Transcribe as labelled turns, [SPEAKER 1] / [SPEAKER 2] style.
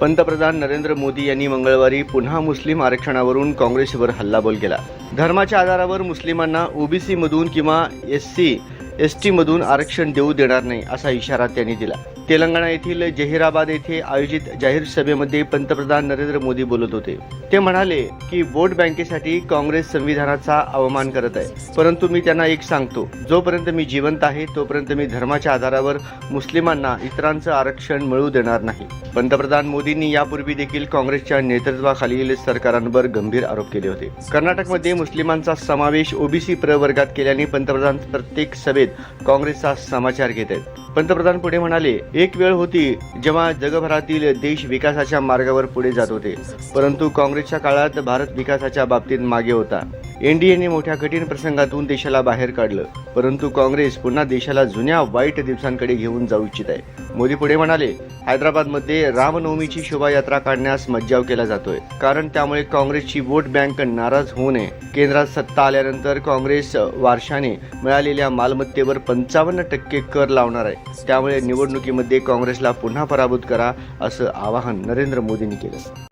[SPEAKER 1] पंतप्रधान नरेंद्र मोदी यांनी मंगळवारी पुन्हा मुस्लिम आरक्षणावरून काँग्रेसवर हल्लाबोल केला. धर्माच्या आधारावर मुस्लिमांना ओबीसीमधून किंवा एस सी एस टीमधून आरक्षण देऊ देणार नाही असा इशारा त्यांनी दिला. तेलंगणा येथील जहिराबाद येथे आयोजित जाहीर सभेमध्ये पंतप्रधान नरेंद्र मोदी बोलत होते. ते म्हणाले की वोट बँकेसाठी काँग्रेस संविधानाचा अवमान करत आहे. परंतु मी त्यांना एक सांगतो. जोपर्यंत मी जिवंत आहे तोपर्यंत मी धर्माच्या आधारावर मुस्लिमांना इतरांचं आरक्षण मिळू देणार नाही. पंतप्रधान मोदींनी यापूर्वी देखील काँग्रेसच्या नेतृत्वाखालील सरकारांवर गंभीर आरोप केले होते. कर्नाटकमध्ये मुस्लिमांचा समावेश ओबीसी प्रवर्गात केल्याने पंतप्रधान प्रत्येक सभेत काँग्रेसचा समाचार घेत आहेत पंतप्रधान पुढे म्हणाले एक वेळ होती जेव्हा जगभरातील देश विकासाच्या मार्गावर पुढे जात होते. परंतु काँग्रेसच्या काळात भारत विकासाच्या बाबतीत मागे होता. एनडीएने मोठ्या कठीण प्रसंगातून देशाला बाहेर काढलं. परंतु काँग्रेस पुन्हा देशाला जुन्या वाईट दिवसांकडे घेऊन जाऊ इच्छित आहे. मोदी पुढे म्हणाले हैदराबादमध्ये रामनवमीची शोभायात्रा काढण्यास मज्जाव केला जातोय. कारण त्यामुळे काँग्रेसची वोट बँक नाराज होऊ नये. केंद्रात सत्ता आल्यानंतर काँग्रेस वारशाने मिळालेल्या मालमत्तेवर पंचावन्न टक्के कर लावणार आहे. त्यामुळे निवडणुकीमध्ये काँग्रेसला पुन्हा पराभूत करा असं आवाहन नरेंद्र मोदींनी केलं.